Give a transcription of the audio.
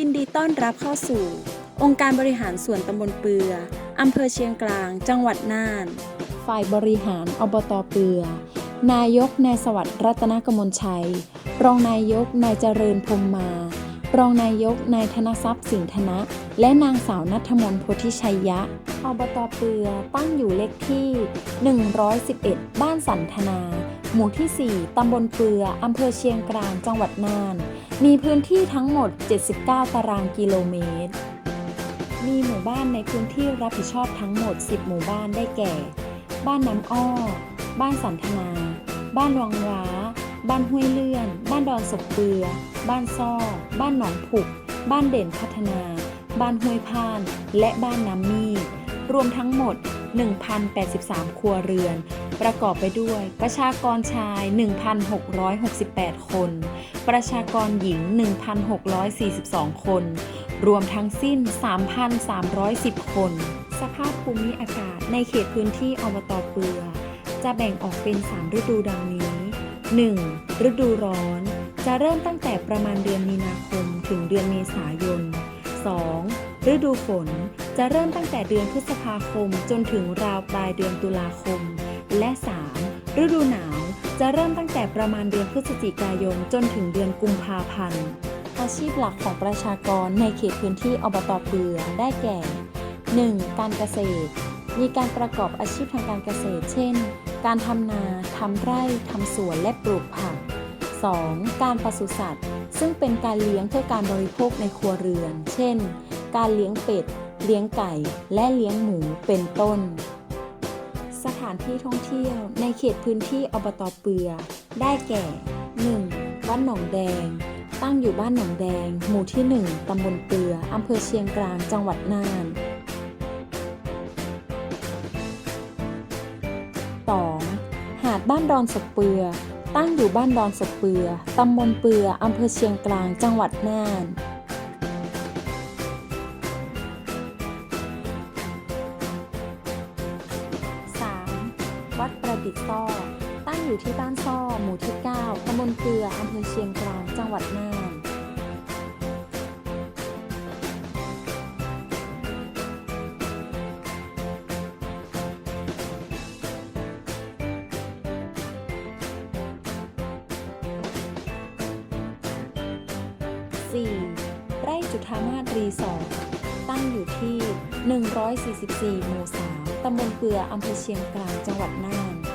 ยินดีต้อนรับเข้าสู่ องค์การบริหารส่วนตำบลเปือ อำเภอเชียงกลาง จังหวัดน่าน ฝ่ายบริหารอบตเปือ นายกนายสวัสดิ์รัตนกมลชัย รองนายกนายเจริญพรมมา รองนายกนายธนทรัพย์สิงห์ธนะ และนางสาวนัทมนต์โพธิชัยยะ อบตเปือตั้งอยู่เลขที่ 111 บ้านสันทนา หมู่ที่ 4 ตำบลเปืออำเภอเชียงกลาง จังหวัดน่าน มีพื้นที่ทั้งหมด 79 ตารางกิโลเมตร มีหมู่บ้านในพื้นที่รับผิดชอบทั้งหมด 10 หมู่บ้านได้แก่ บ้านน้ำอ้อ บ้านสันทนา บ้านวังว้า บ้านห้วยเลื่อน บ้านดอนศพเปือ บ้านซ่อ บ้านหนองผุก บ้านเด่นพัฒนา บ้านห้วยพาน และบ้านน้ำมีรวมทั้งหมด 1,083 ครัวเรือน ประกอบไปด้วย ประชากรชาย 1,668 คน ประชากรหญิง 1,642 คน รวมทั้งสิ้น 3,310 คน สภาพภูมิอากาศในเขตพื้นที่อบตเปือ จะแบ่งออกเป็น 3 ฤดูดังนี้ 1. ฤดูร้อน จะเริ่มตั้งแต่ประมาณเดือนมีนาคมถึงเดือนเมษายน 2. ฤดูฝน จะเริ่มตั้งแต่เดือนพฤษภาคมจนถึงราวปลายเดือนตุลาคม และ 3. ฤดูหนาว จะเริ่มตั้งแต่ประมาณเดือนพฤศจิกายนจนถึงเดือนกุมภาพันธ์ อาชีพหลักของประชากรในเขตพื้นที่อบตเปือได้แก่ 1. การเกษตร มีการประกอบอาชีพทางการเกษตร เช่น การทำนา ทำไร่ ทำสวน และปลูกผัก 2. การปศุสัตว์ ซึ่งเป็นการเลี้ยงเพื่อการบริโภคในครัวเรือน เช่น การเลี้ยงเป็ด เลี้ยงไก่ และเลี้ยงหมู เป็นต้น สถานที่ท่องเที่ยวในเขตพื้นที่อบตเปือ ได้แก่ 1. วัดหนองแดง ตั้งอยู่บ้านหนองแดง หมู่ที่ 1 ตำบลเปือ อำเภอเชียงกลาง จังหวัดน่าน 2. หาดบ้านดอนศพเปือ ตั้งอยู่บ้านดอนศพเปือ ตำบลเปือ อำเภอเชียงกลาง จังหวัดน่าน 3. วัดประดิษฐ์ซ่อตั้งอยู่ที่บ้านซ่อหมู่ที่ 9 ตำบลเปือ อำเภอเชียงกลาง จังหวัดน่าน 4. ไร่จุฑามาศรีสอร์ทตั้งอยู่ที่ 144 หมู่ 3 ตำบลเปืออำเภอเชียงกลาง จังหวัดน่าน